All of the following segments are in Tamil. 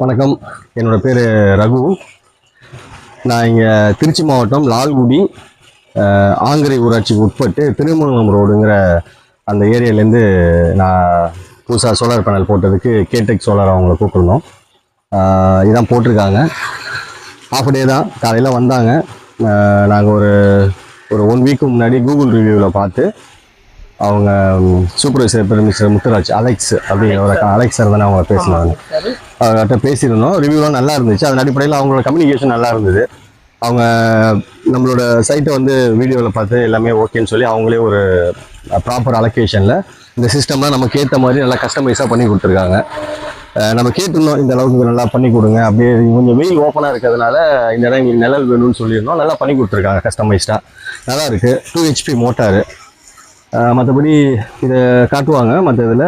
வணக்கம். என்னோடய பேர் ரகு. நான் இங்கே திருச்சி மாவட்டம் லால்குடி ஆங்கரை ஊராட்சிக்கு உட்பட்டு திருமங்கலம் ரோடுங்கிற அந்த ஏரியாலேருந்து நான் புதுசாக சோலார் பேனல் போட்டதுக்கு கேடெக் சோலார் அவங்கள கூப்பிட்ருந்தோம். இதான் போட்டிருக்காங்க. ஆஃப் டே தான். காலையில் வந்தாங்க. நாங்கள் ஒரு ஒரு ஒன் வீக்கு முன்னாடி கூகுள் ரிவ்யூவில் பார்த்து அவங்க சூப்பர்வைசர் பெருமிஸ்டர் முத்துராஜ் அலெக்ஸ் அப்படிங்கிற ஒரு அலெக்ஸ் சார் தானே அவங்க பேசினாங்க. அவர்கிட்ட பேசியிருந்தோம். ரிவ்யூலாம் நல்லா இருந்துச்சு. அதன் அடிப்படையில் அவங்களோட கம்யூனிகேஷன் நல்லா இருந்தது. அவங்க நம்மளோட சைட்டை வந்து வீடியோவில் பார்த்து எல்லாமே ஓகேன்னு சொல்லி அவங்களே ஒரு ப்ராப்பர் அலொகேஷனில் இந்த சிஸ்டம்லாம் நமக்கு ஏற்ற மாதிரி நல்லா கஸ்டமைஸாக பண்ணி கொடுத்துருக்காங்க. நம்ம கேட்டிருந்தோம் இந்த அளவுக்கு நல்லா பண்ணி கொடுங்க. அப்படியே கொஞ்சம் வெயில் ஓப்பனாக இருக்கிறதுனால இந்த இடம் எங்களுக்கு நிழல் வேணும்னு சொல்லியிருந்தோம். நல்லா பண்ணி கொடுத்துருக்காங்க கஸ்டமைஸ்டாக நல்லா இருக்குது டூ ஹெச்பி மோட்டாரு மற்றபடி இதை காட்டுவாங்க. மற்ற இதில்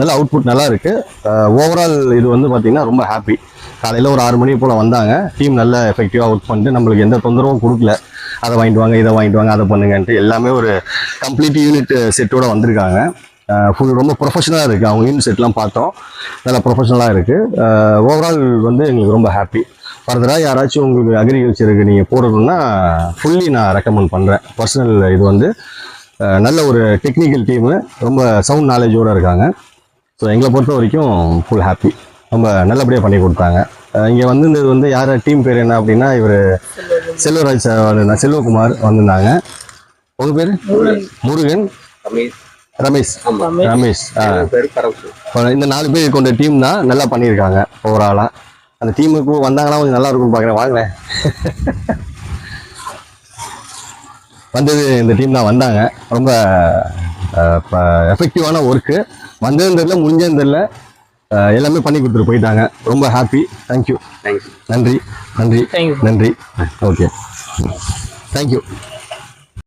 நல்ல அவுட்புட் நல்லா இருக்குது ஓவரால் இது வந்து பார்த்திங்கன்னா ரொம்ப ஹாப்பி காலையில் ஒரு ஆறு மணி போல் வந்தாங்க. டீம் நல்ல எஃபெக்டிவாக ஒர்க் பண்ணிட்டு நம்மளுக்கு எந்த தொந்தரவும் கொடுக்கல. அதை வாங்கிட்டு வாங்க இதை வாங்கிட்டு வாங்க அதை பண்ணுங்கன்ட்டு எல்லாமே ஒரு கம்ப்ளீட் யூனிட் செட்டோடு வந்திருக்காங்க. ஃபுல் ரொம்ப ப்ரொஃபஷனலாக இருக்குது அவங்க யூனிட் செட்லாம் பார்த்தோம். நல்லா ப்ரொஃபஷனலாக இருக்குது ஓவரால் வந்து எங்களுக்கு ரொம்ப ஹாப்பி ஃபர்தராக யாராச்சும் உங்களுக்கு அக்ரிகல்ச்சருக்கு நீங்கள் போடணும்னா ஃபுல்லி நான் ரெக்கமெண்ட் பண்ணுறேன் பர்சனல் இது வந்து நல்ல ஒரு டெக்னிக்கல் டீமு ரொம்ப சவுண்ட் நாலேஜோடு இருக்காங்க. ஸோ எங்களை பொறுத்த வரைக்கும் ஃபுல் ஹாப்பி ரொம்ப நல்லபடியாக பண்ணி கொடுத்தாங்க. இங்கே வந்திருந்தது வந்து யார்? டீம் பேர் என்ன அப்படின்னா இவர் செல்வராஜ் சார் வந்திருந்தாங்க செல்வகுமார் வந்திருந்தாங்க. உங்கள் பேர்? முருகன். ரமேஷ். ரமேஷ். ரமேஷ் இந்த நாலு பேர் கொண்ட டீம் தான் நல்லா பண்ணியிருக்காங்க ஓவராலாக அந்த டீமுக்கு வந்தாங்கன்னா கொஞ்சம் நல்லா இருக்கும்னு பார்க்குறேன் வாங்கினேன் வந்தது இந்த டீம் தான் வந்தாங்க. ரொம்ப எஃபெக்டிவான ஒர்க்கு வந்ததும் தெரில முடிஞ்சதும் தெரில எல்லாமே பண்ணி கொடுத்துட்டு போயிட்டாங்க. ரொம்ப ஹாப்பி தேங்க்யூ தேங்க்ஸ் நன்றி. நன்றி. Thank you. நன்றி. Okay thank you